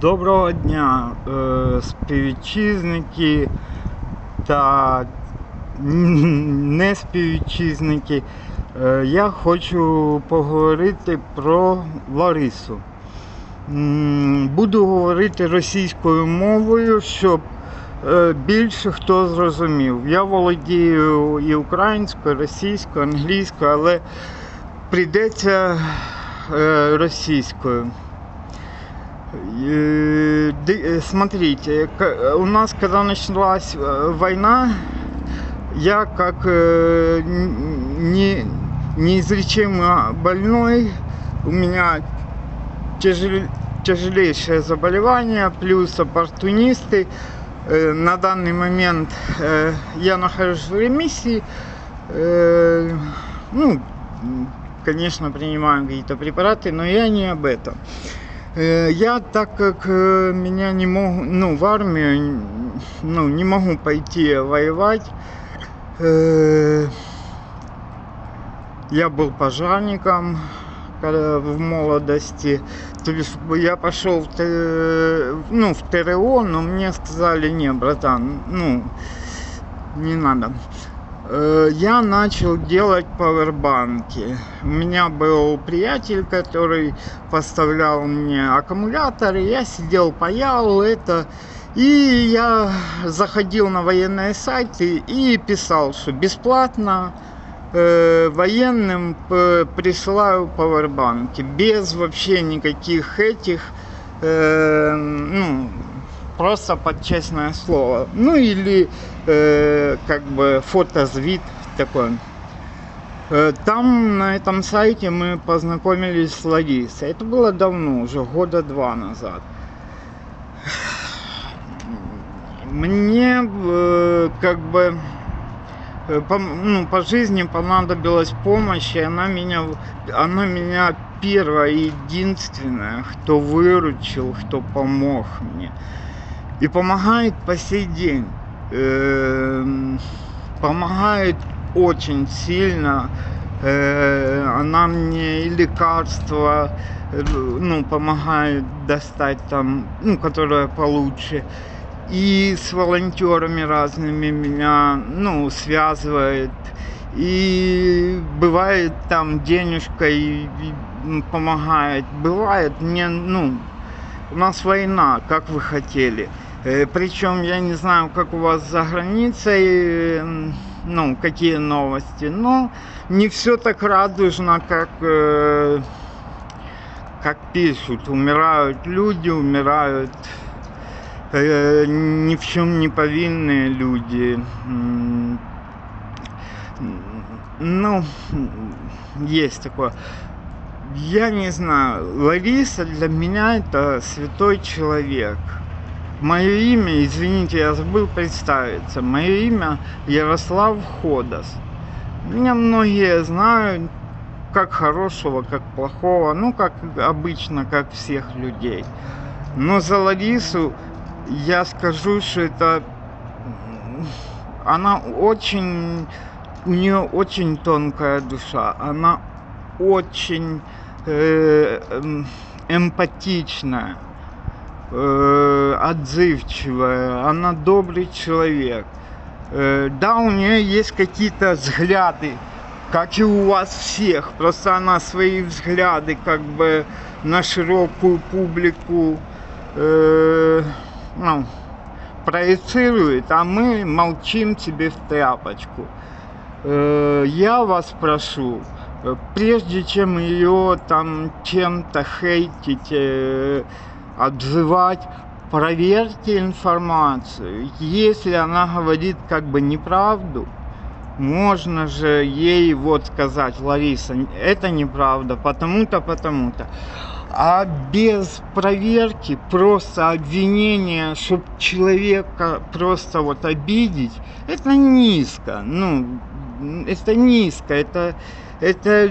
Доброго дня, е, співвітчизники та не співвітчизники. Е, Я хочу поговорити про Ларису. Буду говорити російською мовою, щоб е, більше хто зрозумів. Я володію і українською, і російською, англійською, але прийдеться російською. Э, э, Смотрите, к- у нас когда началась э, война, я как э, не, неизлечимо больной, у меня тяжел- тяжелейшее заболевание, плюс оппортунисты. Э, На данный момент э, я нахожусь в ремиссии. Э, Ну, конечно, принимаю какие-то препараты, но я не об этом. Э, Я, так как э, меня не могу, ну, в армию, ну, не могу пойти воевать, э, я был пожарником в молодости. То есть я пошел в, ну, в ТРО, но мне сказали, не, братан, ну, не надо. Э, Я начал делать пауэрбанки. У меня был приятель, который поставлял мне аккумуляторы. Я сидел, паял это. И я заходил на военные сайты и писал, что бесплатно э, военным п- присылаю пауэрбанки. Без вообще никаких этих, э, ну, просто под честное слово. Ну или э, как бы фотозвит такой. Э, Там на этом сайте мы познакомились с Ларисой. Это было давно, уже года два назад. Мне э, как бы э, по, ну, по жизни понадобилась помощь, и она меня, она меня первая единственная, кто выручил, кто помог мне. И помогает по сей день. Эм, Помогает очень сильно. Э, Она мне и лекарства, э, ну, помогает достать там, ну, которые получше. И с волонтерами разными меня, ну, связывает. И бывает там денежкой и, м, помогает. Бывает мне, ну, у нас война, как вы хотели. Причем я не знаю, как у вас за границей, э, ну, какие новости, но не все так радужно, как, э, как пишут. Умирают люди, умирают э, ни в чем не повинные люди. Ну, есть такое. Я не знаю, Лариса для меня это святой человек. Мое имя, извините, я забыл представиться. Мое имя Ярослав Ходос. Меня многие знают как хорошего, как плохого, ну, как обычно, как всех людей. Но за Ларису я скажу, что это... Она очень... У нее очень тонкая душа. Она очень э, эм, эмпатичная, отзывчивая. Она добрый человек. Э, да, у нее есть какие-то взгляды, как и у вас всех. Просто она свои взгляды как бы на широкую публику э, ну, проецирует, а мы молчим тебе в тряпочку. Э, я вас прошу, э, прежде чем ее там чем-то хейтить, э, обзывать, проверьте информацию. Если она говорит как бы неправду, можно же ей вот сказать, Лариса, это неправда, потому-то, потому-то. А без проверки, просто обвинения, чтобы человека просто вот обидеть, это низко. Ну, это низко, это, это,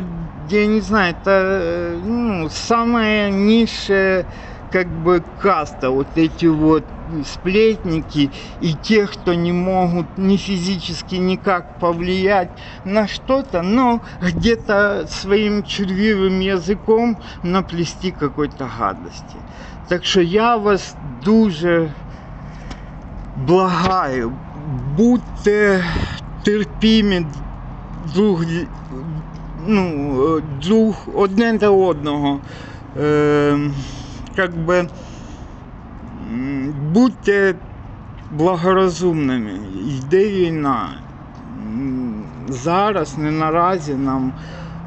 я не знаю, это э, ну, самое низшее как бы каста, вот эти вот сплетники и те, кто не могут ни физически никак повлиять на что-то, но где-то своим червивым языком наплести какой-то гадости. Так що я вас дуже благаю, будьте терпімі друг, ну, друг одне до одного. Е, как м, будьте благорозумними. Йде війна. Зараз, не наразі нам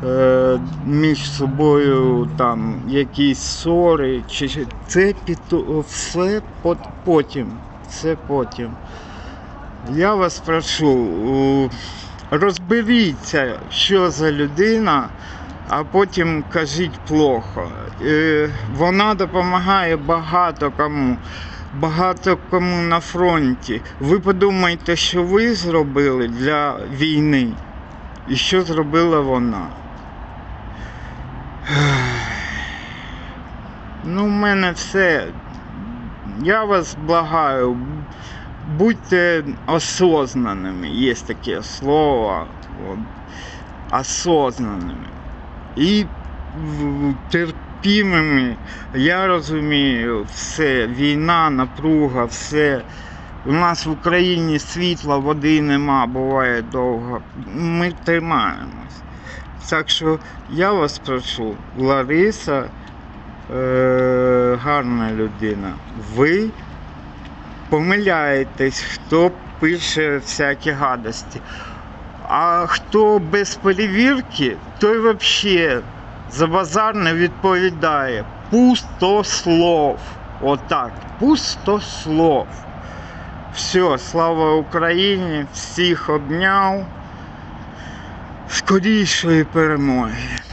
е, між собою там якісь ссори, чи це піто- все пот- потім. Це потім. Я вас прошу, розберіться, що за людина, а потім кажіть плохо. Е, Вона допомагає багато кому, багато кому на фронті. Ви подумайте, що ви зробили для війни і що зробила вона. Ну, в мене все. Я вас благаю, будьте осознанными, есть такие слова, вот, осознанными. І терпімими. Я розумію, все, війна, напруга, все. У нас в Україні світла, води нема, буває довго. Ми тримаємось. Так що я вас прошу, Лариса е, гарна людина. Ви помиляєтесь, хто пише всякі гадості. А хто без перевірки, той взагалі за базар не відповідає. Пусто слов. Отак. Пустослов. Все, слава Україні, всіх обняв. Скорішої перемоги.